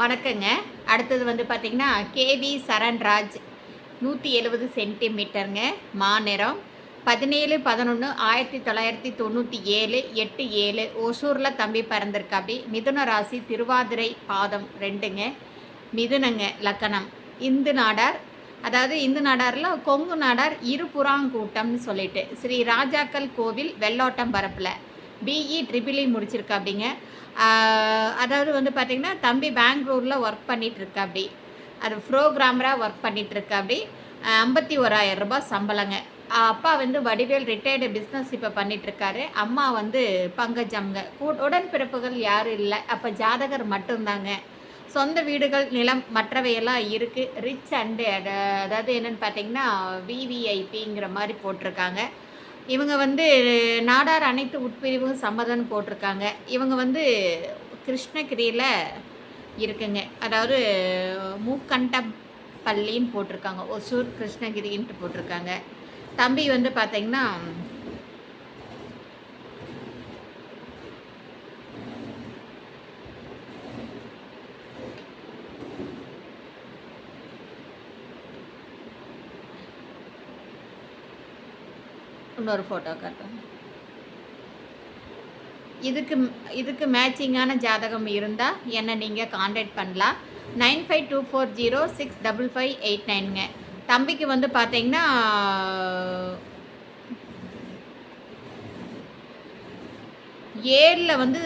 வணக்கங்க. அடுத்தது வந்து பார்த்திங்கன்னா கேவி சரண்ராஜ் நூற்றி எழுபது சென்டிமீட்டருங்க மாநிறம் பதினேழு பதினொன்று ஆயிரத்தி தொள்ளாயிரத்தி தொண்ணூற்றி ஏழு எட்டு ஏழு ஒசூரில் தம்பி பிறந்திருக்காப்படி மிதுன ராசி திருவாதிரை பாதம் ரெண்டுங்க. மிதுனங்க லக்கணம். இந்து நாடார் அதாவது இந்து நாடாரில் கொங்கு நாடார் இருபுறாங்கூட்டம்னு சொல்லிட்டு. ஸ்ரீ ராஜாக்கள் கோவில் வெள்ளோட்டம் பரப்பில். பிஇ ட்ரிபிள் இ e முடிச்சிருக்காப்பிடிங்க அதாவது வந்து பார்த்திங்கன்னா தம்பி பெங்களூரில் ஒர்க் பண்ணிட்டு இருக்காப்படி அது ப்ரோக்ராமராக ஒர்க் பண்ணிட்டு இருக்காப்படி ஐம்பத்தி ஓராயிரம் ரூபாய் சம்பளங்க. அப்பா வந்து வடிவேல் ரிட்டையர்டு பிஸ்னஸ் இப்போ பண்ணிகிட்ருக்காரு அம்மா வந்து பங்கஜம்ங்க. கூ- உடன்பிறப்புகள் யாரும் இல்லை. அப்போ ஜாதகர் மட்டும்தாங்க. சொந்த வீடுகள் நிலம் மற்றவையெல்லாம் இருக்குது ரிச் அண்டு அதாவது என்னென்னு பார்த்தீங்கன்னா விவிஐபிங்கிற மாதிரி போட்டிருக்காங்க. இவங்க வந்து நாடார் அனைத்து உட்பிரிவும் சம்மதம்னு போட்டிருக்காங்க. இவங்க வந்து கிருஷ்ணகிரியில் இருக்குங்க. அதாவது மூக்கண்டம் பள்ளின்னு போட்டிருக்காங்க. ஒசூர் கிருஷ்ணகிரின்ட்டு போட்டிருக்காங்க. தம்பி வந்து பார்த்திங்கன்னா இன்னொரு ஃபோட்டோ காட்டுறேன். இதுக்கு இதுக்கு மேட்சிங்கான ஜாதகம் இருந்தால் என்னை நீங்கள் காண்டாக்ட் பண்ணலாம். Nine five two four zero six double five eight நைனுங்க. தம்பிக்கு வந்து பார்த்தீங்கன்னா ஏழில் வந்து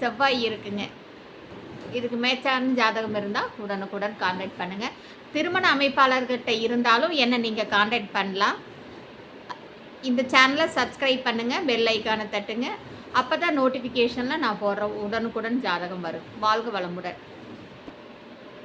செவ்வாய் இருக்குங்க. இதுக்கு மேட்சான ஜாதகம் இருந்தால் உடனுக்குடன் காண்டாக்ட் பண்ணுங்கள் திருமண அமைப்பாளர்கிட்ட இருந்தாலும் என்னை நீங்கள் காண்டாக்ட் பண்ணலாம். இந்த சேனலை சப்ஸ்கிரைப் பண்ணுங்கள் பெல் ஐக்கானை தட்டுங்க. அப்போ தான் நோட்டிஃபிகேஷனில் நான் போடுற உடனுக்குடன் ஜாதகம் வரும். வாழ்க வளமுடன்.